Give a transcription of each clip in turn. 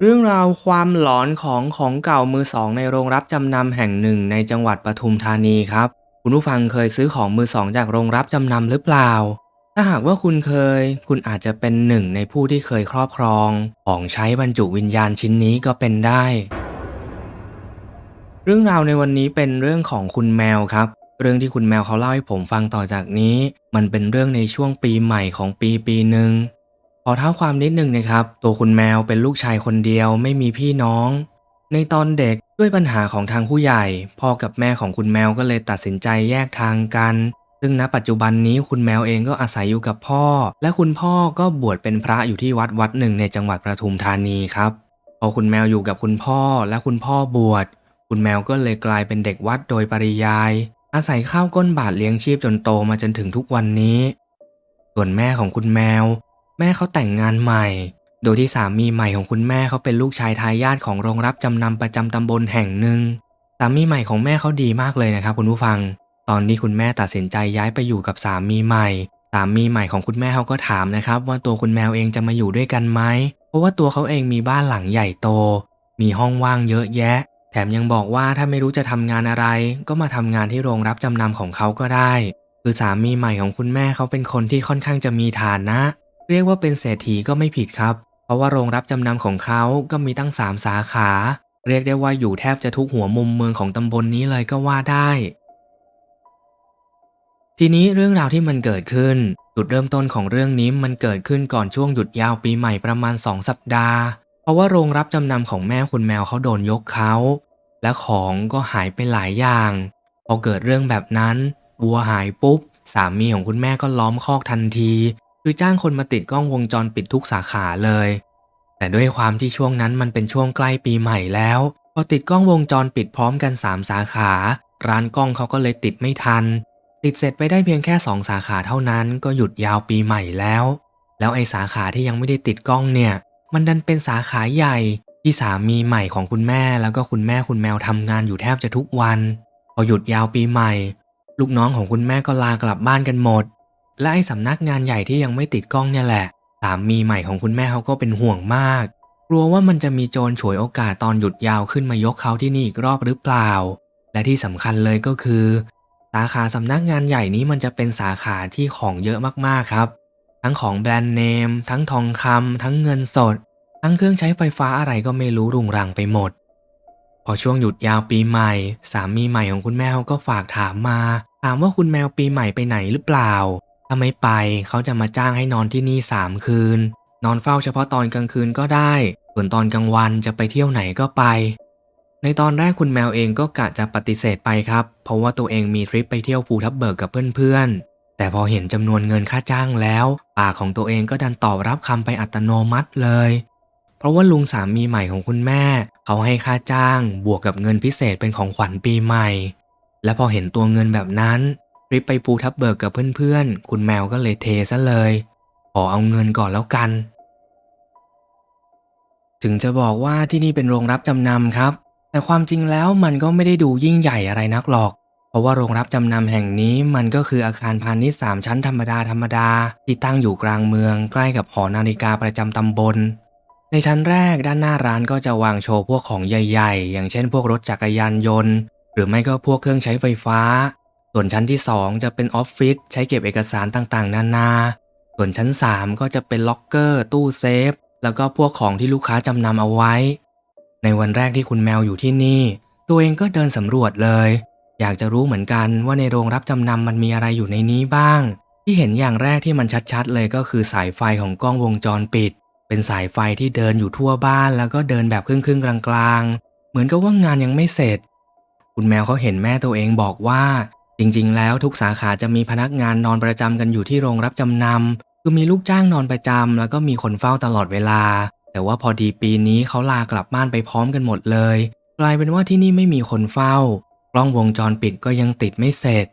เรื่องราวความหลอนของของเก่ามือสองในโรงรับจำนำแห่งหนึ่งในจังหวัดปทุมธานีครับ คุณผู้ฟังเคยซื้อของมือสองจากโรงรับจำนำหรือเปล่า ถ้าหากว่าคุณเคย คุณอาจจะเป็นหนึ่งในผู้ที่เคยครอบครอง ของใช้บรรจุวิญญาณชิ้นนี้ก็เป็นได้ เรื่องราวในวันนี้เป็นเรื่องของคุณแมวครับ เรื่องที่คุณแมวเขาเล่าให้ผมฟังต่อจากนี้ มันเป็นเรื่องในช่วงปีใหม่ของปีปีหนึ่ง ขอเท้าความนิดนึงนะครับ ตัวคุณแมวเป็นลูกชายคนเดียวไม่มีพี่น้อง ในตอนเด็กด้วยปัญหาของทางผู้ใหญ่ พ่อกับแม่ของคุณแมวก็เลยตัดสินใจแยกทางกัน ซึ่งณปัจจุบันนี้คุณแมวเองก็อาศัยอยู่กับพ่อ และคุณพ่อก็บวชเป็นพระอยู่ที่วัดวัดหนึ่งในจังหวัดประทุมธานีครับ พอคุณแมวอยู่กับคุณพ่อและคุณพ่อบวช คุณแมวก็เลยกลายเป็นเด็กวัดโดยปริยาย อาศัยข้าวก้นบาทเลี้ยงชีพจนโตมาจนถึงทุกวันนี้ ส่วนแม่ของคุณแมว แม่เขาแต่งงานใหม่ โดยที่สามีใหม่ของคุณแม่เขาเป็นลูกชายทายาทของโรงรับจำนำประจำตำบลแห่งหนึ่ง สามีใหม่ของแม่เขาดีมากเลยนะครับคุณผู้ฟัง ตอนนี้คุณแม่ตัดสินใจย้ายไปอยู่กับสามีใหม่ สามีใหม่ของคุณแม่เขาก็ถามนะครับ ว่าตัวคุณแมวเองจะมาอยู่ด้วยกันไหม เพราะว่าตัวเขาเองมีบ้านหลังใหญ่โต มีห้องว่างเยอะแยะ แถมยังบอกว่าถ้าไม่รู้จะทำงานอะไร ก็มาทำงานที่โรงรับจำนำของเขาก็ได้ คือสามีใหม่ของคุณแม่เขาเป็นคนที่ค่อนข้างจะมีฐานะ เรียกว่าเป็นเศรษฐีก็ไม่ผิดครับ เพราะว่าโรงรับจำนำของเขาก็มีตั้งสามสาขา เรียกได้ว่าอยู่แทบจะทุกหัวมุมเมืองของตำบลนนี้เลยก็ว่าได้ ทีนี้เรื่องราวที่มันเกิดขึ้น จุดเริ่มต้นของเรื่องนี้มันเกิดขึ้นก่อนช่วงหยุดยาวปีใหม่ประมาณ 2 สัปดาห์ เพราะว่าโรงรับจำนำของแม่คุณแมวเขาโดนยกเขา และของก็หายไปหลายอย่าง พอเกิดเรื่องแบบนั้นวัวหายปุ๊บสามีของคุณแม่ก็ล้อมคอกทันที คือจ้างคนมาติดกล้องวงจรปิดทุกสาขาเลย แต่ด้วยความที่ช่วงนั้นมันเป็นช่วงใกล้ปีใหม่แล้ว พอติดกล้องวงจรปิดพร้อมกัน 3 สาขา ร้านกล้องเขาก็เลยติดไม่ทัน ติดเสร็จไปได้เพียงแค่ 2 สาขาเท่านั้นก็หยุดยาวปีใหม่แล้ว แล้วไอสาขาที่ยังไม่ได้ติดกล้องเนี่ย มันดันเป็นสาขาใหญ่ที่สามีใหม่ของคุณแม่แล้วก็คุณแม่คุณแมวทำงานอยู่แทบจะทุกวัน พอหยุดยาวปีใหม่ ลูกน้องของคุณแม่ก็ลากลับบ้านกันหมด และไอ้สำนักงานใหญ่ที่ยังไม่ติดกล้องเนี่ยแหละ สามีใหม่ของคุณแม่เขาก็เป็นห่วงมาก กลัวว่ามันจะมีโจรฉวยโอกาสตอนหยุดยาวขึ้นมายกเขาที่นี่อีกรอบหรือเปล่า และที่สำคัญเลยก็คือ สาขาสำนักงานใหญ่นี้มันจะเป็นสาขาที่ของเยอะมากๆครับ ทั้งของแบรนด์เนม ทั้งทองคำทั้งเงินสด ทั้งเครื่องใช้ไฟฟ้าอะไรก็ไม่รู้รุงรังไปหมด พอช่วงหยุดยาวปีใหม่ สามีใหม่ของคุณแมวก็ฝากถามมา ถามว่าคุณแมวปีใหม่ไปไหนหรือเปล่า ถ้าไม่ไปเขาจะมาจ้างให้นอนที่นี่สามคืน นอนเฝ้าเฉพาะตอนกลางคืนก็ได้ ส่วนตอนกลางวันจะไปเที่ยวไหนก็ไป ในตอนแรกคุณแมวเองก็กะจะปฏิเสธไปครับ เพราะว่าตัวเองมีทริปไปเที่ยวภูทับเบิกกับเพื่อนๆ แต่พอเห็นจำนวนเงินค่าจ้างแล้ว ปากของตัวเองก็ดันตอบรับคำไปอัตโนมัติเลย เพราะว่าลุงสามีใหม่ของคุณแม่ เขาให้ค่าจ้าง บวกกับเงินพิเศษเป็นของขวัญปีใหม่ และพอเห็นตัวเงินแบบนั้น ทริปไปภูทับเบิกกับเพื่อนๆ คุณแมวก็เลยเทซะเลย ขอเอาเงินก่อนแล้วกัน ถึงจะบอกว่าที่นี่เป็นโรงรับจำนำครับ แต่ความจริงแล้วมันก็ไม่ได้ดูยิ่งใหญ่อะไรนักหรอก เพราะว่าโรงรับจำนำแห่งนี้มันก็คืออาคารพาณิชย์สามชั้นธรรมดาธรรมดาที่ตั้งอยู่กลางเมือง ใกล้กับหอนาฬิกาประจำตำบล ในชั้นแรกด้านหน้าร้านก็จะวางโชว์พวกของใหญ่ ๆ อย่างเช่น พวกรถจักรยานยนต์ หรือไม่ก็พวกเครื่องใช้ไฟฟ้า ส่วนชั้นที่ 2 จะเป็นออฟฟิศใช้เก็บเอกสารต่างๆ นานา ส่วนชั้น 3 ก็จะเป็นล็อกเกอร์ ตู้เซฟ แล้วก็พวกของที่ลูกค้าจำนำเอาไว้ ในวันแรกที่คุณแมวอยู่ที่นี่ ตัวเองก็เดินสำรวจเลย อยากจะรู้เหมือนกันว่าในโรงรับจำนำมันมีอะไรอยู่ในนี้บ้าง ที่เห็นอย่างแรกที่มันชัดๆ เลยก็คือสายไฟของกล้องวงจรปิด เป็นสายไฟที่เดินอยู่ทั่วบ้านแล้วก็เดินแบบครึ่งๆกลางๆ เหมือนกับว่างานยังไม่เสร็จ คุณแมวเขาเห็นแม่ตัวเองบอกว่า จริงๆ แล้วทุกสาขาจะมีพนักงานนอนประจำกันอยู่ที่โรงรับจำนำคือมีลูกจ้างนอนประจำแล้วก็มีคนเฝ้าตลอดเวลา แต่ว่าพอดีปีนี้เขาลากลับบ้านไปพร้อมกันหมดเลย กลายเป็นว่าที่นี่ไม่มีคนเฝ้ากล้องวงจรปิดก็ยังติดไม่เสร็จ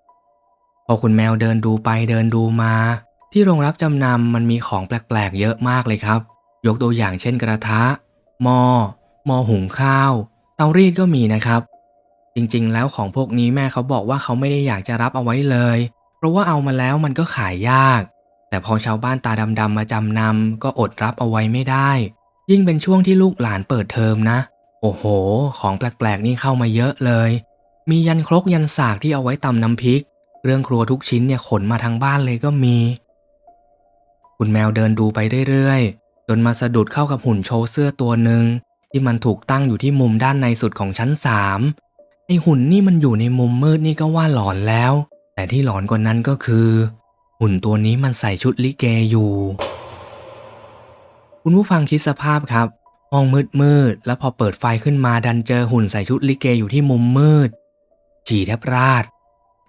พอคุณแมวเดินดูไปเดินดูมา ที่โรงรับจำนำมันมีของแปลกๆ เยอะมากเลยครับ ยกตัวอย่างเช่นกระทะหม้อหม้อหุงข้าว เตารีดก็มีนะครับ จริงๆ แล้วของพวกนี้แม่เขาบอกว่าเขาไม่ได้อยากจะรับเอาไว้เลย เพราะว่าเอามาแล้วมันก็ขายยาก แต่พอชาวบ้านตาดำๆมาจำนำก็อดรับเอาไว้ไม่ได้ ยิ่งเป็นช่วงที่ลูกหลานเปิดเทอมนะ โอ้โห ของแปลกๆ นี่เข้ามาเยอะเลย มียันครกยันสากที่เอาไว้ตำน้ำพริก เรื่องครัวทุกชิ้นเนี่ยขนมาทางบ้านเลยก็มี คุณแมวเดินดูไปเรื่อยๆ จนมาสะดุดเข้ากับหุ่นโชว์เสื้อตัวหนึ่งที่มันถูกตั้งอยู่ที่มุมด้านในสุดของชั้นสาม ไอหุ่นนี่มันอยู่ในมุมมืดนี่ก็ว่าหลอนแล้ว แต่ที่หลอนกว่านั้นก็คือ หุ่นตัวนี้มันใส่ชุดลิเกอยู่ คุณผู้ฟังคิดสภาพครับห้องมืดมืดแล้วพอเปิดไฟขึ้นมาดันเจอหุ่นใส่ชุดลิเกอยู่ที่มุมมืดฉี่แทบราด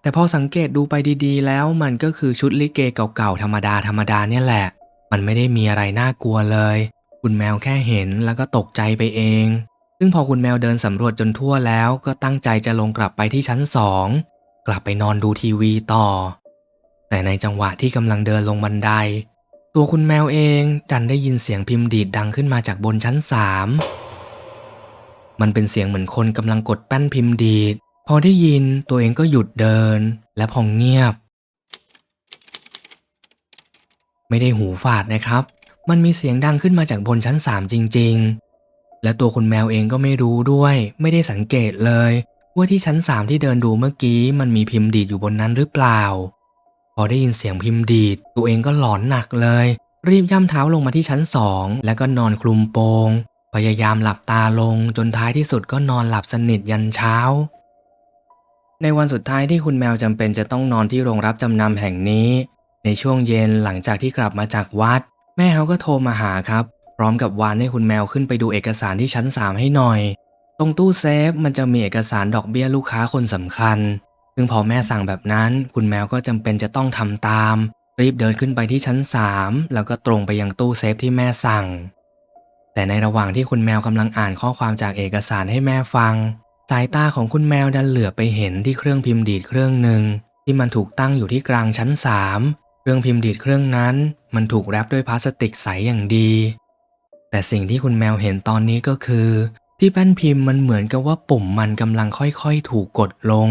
แต่พอสังเกตดูไปดีๆ แล้วมันก็คือชุดลิเกเก่าๆธรรมดาธรรมดาเนี่ยแหละ มันไม่ได้มีอะไรน่ากลัวเลย คุณแมวแค่เห็นแล้วก็ตกใจไปเอง ซึ่งพอคุณแมวเดินสำรวจจนทั่วแล้วก็ตั้งใจจะลงกลับไปที่ชั้นสองกลับไปนอนดูทีวีต่อ แต่ในจังหวะที่กำลังเดินลงบันได ตัวคุณแมวเองดันได้ยินเสียงพิมพ์ดีดดังขึ้นมาจากบนชั้นสามมันเป็นเสียงเหมือนคนกำลังกดแป้นพิมพ์ดีด พอได้ยินตัวเองก็หยุดเดิน และพองเงียบ ไม่ได้หูฝาดนะครับ มันมีเสียงดังขึ้นมาจากบนชั้นสามจริง ๆ และตัวคุณแมวเองก็ไม่รู้ด้วย ไม่ได้สังเกตเลย ว่าที่ชั้นสามที่เดินดูเมื่อกี้มันมีพิมพ์ดีดอยู่บนนั้นหรือเปล่า พอได้ยินเสียงพิมพ์ดีด ตัวเองก็หลอนหนักเลย รีบย่ำเท้าลงมาที่ชั้นสองแล้วก็นอนคลุมโปง พยายามหลับตาลงจนท้ายที่สุดก็นอนหลับสนิทยันเช้า ในวันสุดท้ายที่คุณแมวจำเป็นจะต้องนอนที่โรงรับจำนำแห่งนี้ ในช่วงเย็นหลังจากที่กลับมาจากวัด แม่เขาก็โทรมาหาครับ พร้อมกับวานให้คุณแมวขึ้นไปดูเอกสารที่ชั้น 3 ให้หน่อย ตรงตู้เซฟมันจะมีเอกสารดอกเบี้ยลูกค้าคนสำคัญ ซึ่งพอแม่สั่งแบบนั้น คุณแมวก็จำเป็นจะต้องทำตาม รีบเดินขึ้นไปที่ชั้น 3 แล้วก็ตรงไปยังตู้เซฟที่แม่สั่ง แต่ในระหว่างที่คุณแมวกำลังอ่านข้อความจากเอกสารให้แม่ฟัง สายตาของคุณแมวดันเหลือไปเห็นที่เครื่องพิมพ์ดีดเครื่องหนึ่งที่มันถูกตั้งอยู่ที่กลางชั้น 3 เครื่องพิมพ์ดีดเครื่องนั้น มันถูกแรปด้วยพลาสติกใสอย่างดี แต่สิ่งที่คุณแมวเห็นตอนนี้ก็คือ ที่แป้นพิมพ์มันเหมือนกับว่าปุ่มมันกำลังค่อยๆ ถูกกดลง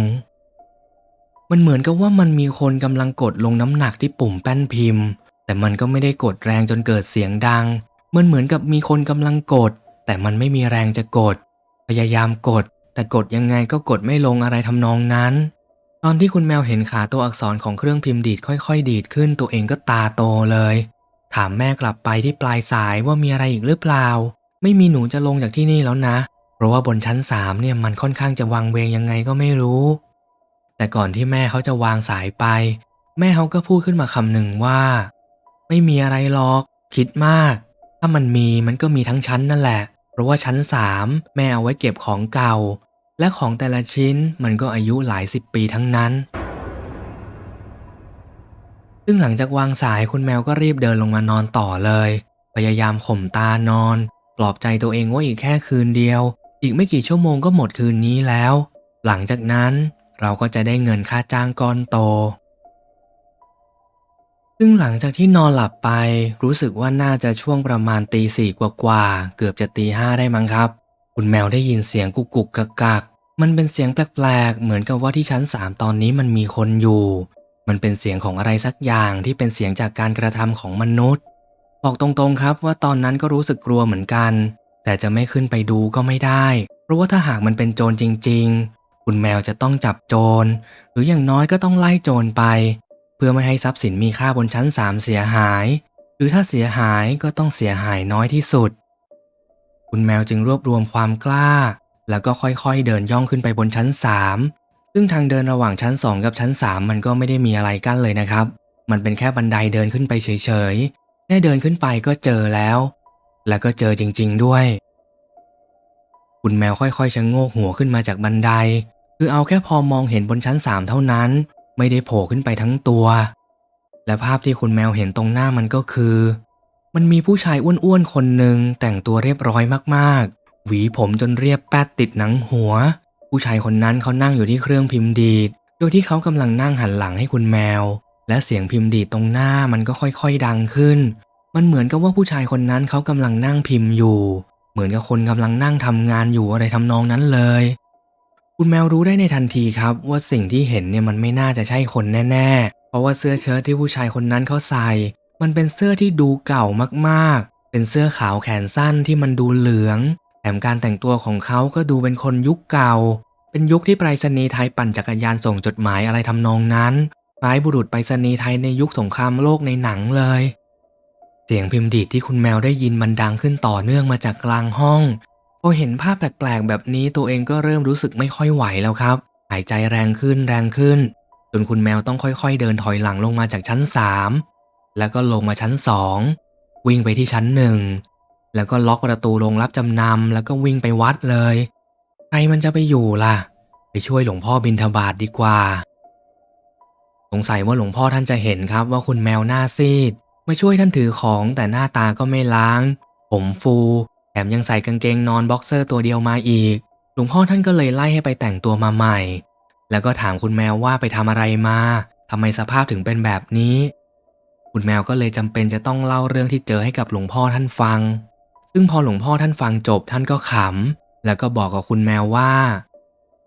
มันเหมือนกับว่ามันมีคนกำลังกดลงน้ำหนักที่ปุ่มแป้นพิมพ์ แต่มันก็ไม่ได้กดแรงจนเกิดเสียงดัง มันเหมือนกับมีคนกำลังกด แต่มันไม่มีแรงจะกด พยายามกด แต่กดยังไงก็กดไม่ลงอะไรทำนองนั้น ตอนที่คุณแมวเห็นขาตัวอักษรของเครื่องพิมพ์ดีดค่อย ๆ ดีดขึ้นตัวเองก็ตาโตเลย ถามแม่กลับไปที่ปลายสายว่ามีอะไรอีกหรือเปล่า ไม่มีหนูจะลงจากที่นี่แล้วนะ เพราะว่าบนชั้นสามเนี่ยมันค่อนข้างจะวังเวงยังไงก็ไม่รู้ แต่ก่อนที่แม่เขาจะวางสายไป แม่เขาก็พูดขึ้นมาคำหนึ่งว่า ไม่มีอะไรหรอก คิดมาก ถ้ามันมีมันก็มีทั้งชั้นนั่นแหละ เพราะว่าชั้นสามแม่เอาไว้เก็บของเก่า และของแต่ละชิ้นมันก็อายุหลายสิบปีทั้งนั้น ซึ่งหลังจากวางสายคุณแมวก็รีบเดินลงมานอนต่อเลย พยายามข่มตานอน ปลอบใจตัวเองว่าอีกแค่คืนเดียว อีกไม่กี่ชั่วโมงก็หมดคืนนี้แล้ว หลังจากนั้นเราก็จะได้เงินค่าจ้างก้อนโต ซึ่งหลังจากที่นอนหลับไป รู้สึกว่าน่าจะช่วงประมาณตีสี่กว่าๆเกือบจะตีห้าได้มั้งครับ คุณแมวได้ยินเสียงกุกกุกกักกักมันเป็นเสียงแปลกๆ เหมือนกับว่าที่ชั้นสามตอนนี้มันมีคนอยู่ มันเป็นเสียงของอะไรสักอย่างที่เป็นเสียงจากการกระทำของมนุษย์ บอกตรงๆครับว่าตอนนั้นก็รู้สึกกลัวเหมือนกัน แต่จะไม่ขึ้นไปดูก็ไม่ได้ เพราะว่าถ้าหากมันเป็นโจรจริง ๆ คุณแมวจะต้องจับโจร หรืออย่างน้อยก็ต้องไล่โจรไป เพื่อไม่ให้ทรัพย์สินมีค่าบนชั้นสามเสียหาย หรือถ้าเสียหายก็ต้องเสียหายน้อยที่สุด คุณแมวจึงรวบรวมความกล้า แล้วก็ค่อยๆเดินย่องขึ้นไปบนชั้นสาม ซึ่งทางเดินระหว่างชั้น 2 กับชั้น 3 มันก็ไม่ได้มีอะไรกั้นเลยนะครับ มันเป็นแค่บันไดเดินขึ้นไปเฉยๆ แค่เดินขึ้นไปก็เจอแล้ว แล้วก็เจอจริง ๆด้วย คุณแมวค่อยๆชะโงกหัวขึ้นมาจากบันได คือเอาแค่พอมองเห็นบนชั้น 3 เท่านั้น ไม่ได้โผล่ขึ้นไปทั้งตัว และภาพที่คุณแมวเห็นตรงหน้ามันก็คือ มันมีผู้ชายอ้วนๆคนหนึ่งแต่งตัวเรียบร้อยมากๆ หวีผมจนเรียบแป๊ดติดหนังหัว ผู้ชายคนนั้นเขานั่งอยู่ที่เครื่องพิมพ์ดีด โดยที่เขากำลังนั่งหันหลังให้คุณแมว และเสียงพิมพ์ดีดตรงหน้ามันก็ค่อยๆดังขึ้น มันเหมือนกับว่าผู้ชายคนนั้นเขากำลังนั่งพิมพ์อยู่ เหมือนกับคนกำลังนั่งทำงานอยู่อะไรทำนองนั้นเลย คุณแมวรู้ได้ในทันทีครับว่าสิ่งที่เห็นเนี่ยมันไม่น่าจะใช่คนแน่ๆ เพราะว่าเสื้อเชิ้ตที่ผู้ชายคนนั้นเขาใส่ มันเป็นเสื้อที่ดูเก่ามากๆ เป็นเสื้อขาวแขนสั้นที่มันดูเหลือง แถมการแต่งตัวของเขาก็ดูเป็นคนยุคเก่า เป็นยุคที่ไปรษณีย์ไทยปั่นจักรยานส่งจดหมายอะไรทำนองนั้นคล้ายบุรุษไปรษณีย์ไทยในยุคสงครามโลกในหนังเลย เสียงพิมพ์ดีดที่คุณแมวได้ยินมันดังขึ้นต่อเนื่องมาจากกลางห้อง พอเห็นภาพแปลกๆ แบบนี้ตัวเองก็เริ่มรู้สึกไม่ค่อยไหวแล้วครับ หายใจแรงขึ้นแรงขึ้น จนคุณแมวต้องค่อยๆ เดินถอยหลังลงมาจากชั้นสามแล้วก็ลงมาชั้นสองวิ่งไปที่ชั้นหนึ่ง แล้วก็ล็อกประตูโรงรับจำนำแล้วก็วิ่งไปวัดเลย ใครมันจะไปอยู่ล่ะ ไปช่วยหลวงพ่อบินทบาทดีกว่า สงสัยว่าหลวงพ่อท่านจะเห็นครับว่าคุณแมวหน้าซีด มาช่วยท่านถือของแต่หน้าตาก็ไม่ล้าง ผมฟูแถมยังใส่กางเกงนอนบ็อกเซอร์ตัวเดียวมาอีก หลวงพ่อท่านก็เลยไล่ให้ไปแต่งตัวมาใหม่ แล้วก็ถามคุณแมวว่าไปทำอะไรมาทำไมสภาพถึงเป็นแบบนี้ คุณแมวก็เลยจำเป็นจะต้องเล่าเรื่องที่เจอให้กับหลวงพ่อท่านฟัง ซึ่งพอหลวงพ่อท่านฟังจบท่านก็ขำ แล้วก็บอกกับคุณแมวว่า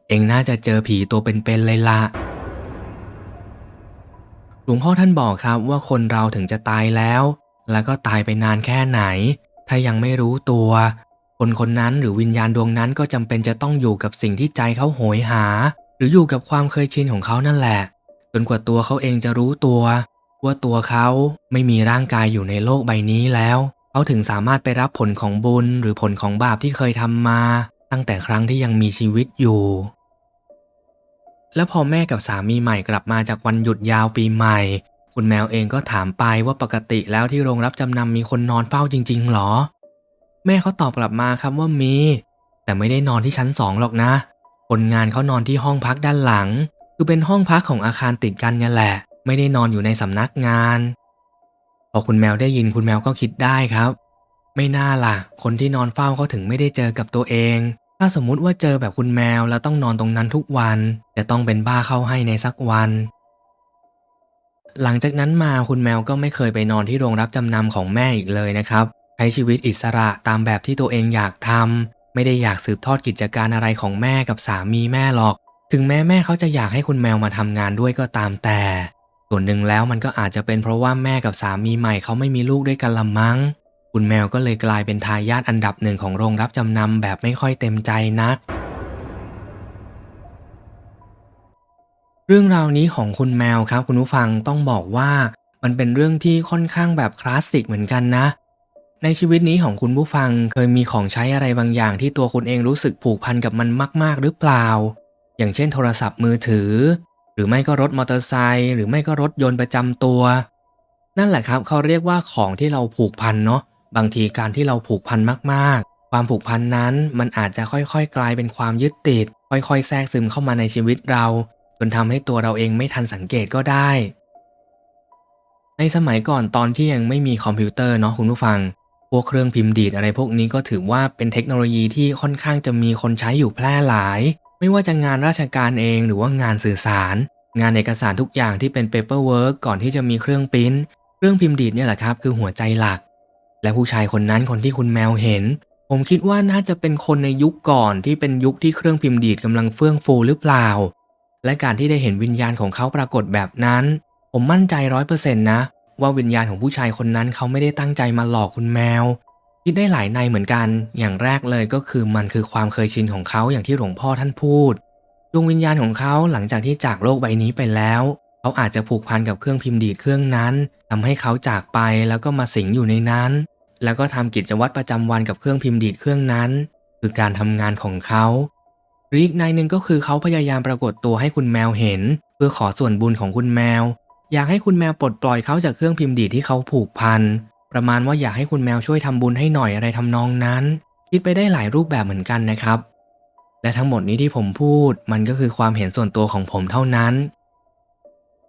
เองน่าจะเจอผีตัวเป็นๆเลยละหลวงพ่อท่านบอกครับว่าคนเราถึงจะตายแล้ว แล้วก็ตายไปนานแค่ไหน ถ้ายังไม่รู้ตัว คนคนนั้นหรือวิญญาณดวงนั้นก็จำเป็นจะต้องอยู่กับสิ่งที่ใจเขาโหยหา หรืออยู่กับความเคยชินของเขานั่นแหละ จนกว่าตัวเขาเองจะรู้ตัว ว่าตัวเขาไม่มีร่างกายอยู่ในโลกใบนี้แล้ว เขาถึงสามารถไปรับผลของบุญหรือผลของบาปที่เคยทำมา ตั้งแต่ครั้งที่ยังมีชีวิตอยู่ แล้วพอแม่กับสามีใหม่กลับมาจากวันหยุดยาวปีใหม่ คุณแมวเองก็ถามไปว่าปกติแล้วที่โรงรับจำนำมีคนนอนเฝ้าจริง ๆหรอ แม่เขาตอบกลับมาครับว่ามี แต่ไม่ได้นอนที่ชั้นสองหรอกนะ คนงานเขานอนที่ห้องพักด้านหลัง คือเป็นห้องพักของอาคารติดกันเนี่ยแหละ ไม่ได้นอนอยู่ในสำนักงาน อคุณแมวได้ยินคุณแมวก็คิดได้ครับ ไม่น่าล่ะ คนที่นอนเฝ้าเขาถึงไม่ได้เจอกับตัวเอง ถ้าสมมุติว่าเจอแบบคุณแมวแล้วต้องนอนตรงนั้นทุกวัน จะต้องเป็นบ้าเข้าให้ในสักวัน หลังจากนั้นมาคุณแมวก็ไม่เคยไปนอนที่โรงรับจำนำของแม่อีกเลยนะครับใช้ชีวิตอิสระตามแบบที่ตัวเองอยากทำไม่ได้อยากสืบทอดกิจการอะไรของแม่กับสามีแม่หรอก ถึงแม้แม่เขาจะอยากให้คุณแมวมาทำงานด้วยก็ตามแต่ ส่วนหนึ่งแล้วมันก็อาจจะเป็นเพราะว่าแม่กับสามีใหม่เขาไม่มีลูกด้วยกันละมั้ง คุณแมวก็เลยกลายเป็นทายาทอันดับหนึ่งของโรงรับจำนำแบบไม่ค่อยเต็มใจนัก เรื่องราวนี้ของคุณแมวครับ คุณผู้ฟังต้องบอกว่า มันเป็นเรื่องที่ค่อนข้างแบบคลาสสิกเหมือนกันนะ ในชีวิตนี้ของคุณผู้ฟังเคยมีของใช้อะไรบางอย่างที่ตัวคุณเองรู้สึกผูกพันกับมันมาก ๆ หรือเปล่า อย่างเช่น โทรศัพท์มือถือ หรือไม่ก็รถมอเตอร์ไซค์หรือไม่ก็รถยนต์ประจำตัว นั่นแหละครับเขาเรียกว่าของที่เราผูกพันเนาะบางทีการที่เราผูกพันมากๆ ความผูกพันนั้นมันอาจจะค่อยๆ กลายเป็นความยึดติด ค่อยๆ แทรกซึมเข้ามาในชีวิตเรา จนทำให้ตัวเราเองไม่ทันสังเกตก็ได้ ในสมัยก่อนตอนที่ยังไม่มีคอมพิวเตอร์เนาะคุณผู้ฟัง พวกเครื่องพิมพ์ดีดอะไรพวกนี้ก็ถือว่าเป็นเทคโนโลยีที่ค่อนข้างจะมีคนใช้อยู่แพร่หลาย ไม่ว่าจะงานราชการเองหรือว่างานสื่อสาร งานเอกสารทุกอย่างที่เป็นเปเปอร์เวิร์กก่อนที่จะมีเครื่องปริ้นเครื่องพิมพ์ดีดเนี่ยแหละครับ คือหัวใจหลัก และผู้ชายคนนั้นคนที่คุณแมวเห็น ผมคิดว่าน่าจะเป็นคนในยุคก่อนที่เป็นยุคที่เครื่องพิมพ์ดีดกำลังเฟื่องฟูหรือเปล่า และการที่ได้เห็นวิญญาณของเขาปรากฏแบบนั้น ผมมั่นใจร้อยเปอร์เซ็นต์นะ ว่าวิญญาณของผู้ชายคนนั้นเขาไม่ได้ตั้งใจมาหลอกคุณแมว คิดได้หลายในเหมือนกัน อย่างแรกเลยก็คือมันคือความเคยชินของเขาอย่างที่หลวงพ่อท่านพูด ดวงวิญญาณของเขาหลังจากที่จากโลกใบนี้ไปแล้ว เขาอาจจะผูกพันกับเครื่องพิมพ์ดีดเครื่องนั้นทำให้เขาจากไปแล้วก็มาสิงอยู่ในนั้น แล้วก็ทำกิจวัตรประจำวันกับเครื่องพิมพ์ดีดเครื่องนั้น คือการทำงานของเขาหรืออีกในหนึ่งก็คือเขาพยายามปรากฏตัวให้คุณแมวเห็น เพื่อขอส่วนบุญของคุณแมว อยากให้คุณแมวปลดปล่อยเขาจากเครื่องพิมพ์ดีดที่เขาผูกพัน ประมาณว่าอยากให้คุณแมวช่วยทำบุญให้หน่อยอะไรทำนองนั้น คิดไปได้หลายรูปแบบเหมือนกันนะครับ และทั้งหมดนี้ที่ผมพูดมันก็คือความเห็นส่วนตัวของผมเท่านั้น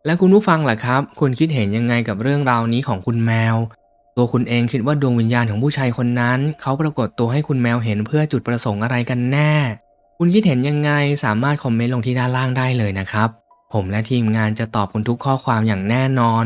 และคุณผู้ฟังล่ะครับ คุณคิดเห็นยังไงกับเรื่องราวนี้ของคุณแมว ตัวคุณเองคิดว่าดวงวิญญาณของผู้ชายคนนั้น เขาปรากฏตัวให้คุณแมวเห็นเพื่อจุดประสงค์อะไรกันแน่ คุณคิดเห็นยังไงสามารถคอมเมนต์ลงที่ด้านล่างได้เลยนะครับ ผมและทีมงานจะตอบคุณทุกข้อความอย่างแน่นอน